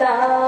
বিদায়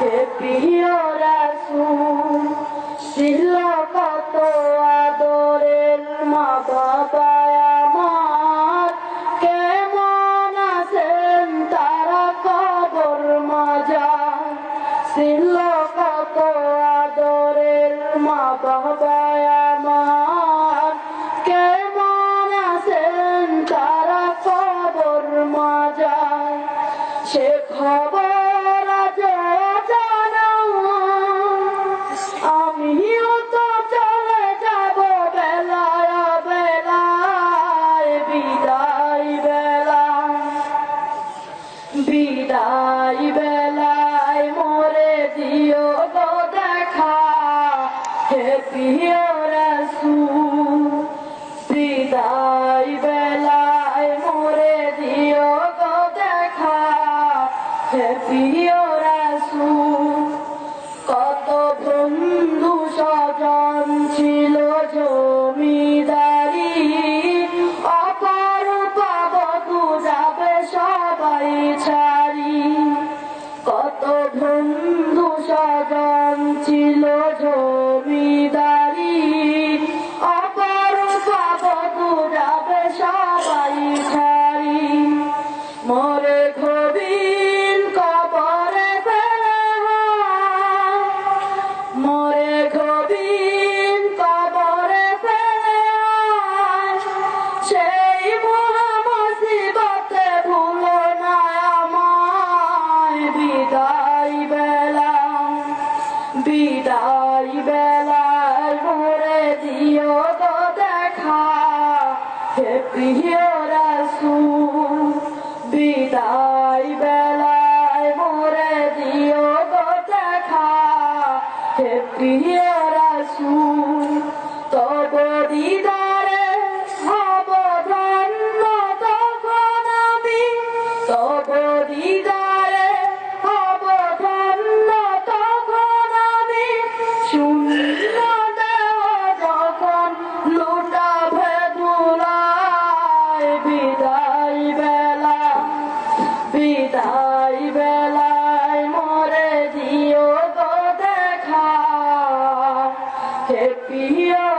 হে প্রিয় রাসূল ছিল কত আদরের মা বাবা আমার। কেমন আছেন তারা কবর মাজা ছিল কত আদরের মা বাবা আমার। কেমন আছেন তারা কবর মাজা সে খবর প্রিয় রাসূল বিদায় বেলায় মোরে দিও গো দেখা হে প্রিয় রাসূল কত বন্ধু ছিল জমিদারি অপার পাবতু যাবে সবাই ছাড়ি কত বন্ধু ছিল বেলায় ভরে দিও তো দেখা। হে প্রিয় রাসূল, বিদায় বেলায় ভরে দিও তো দেখা। হে প্রিয় কাছে পিয়া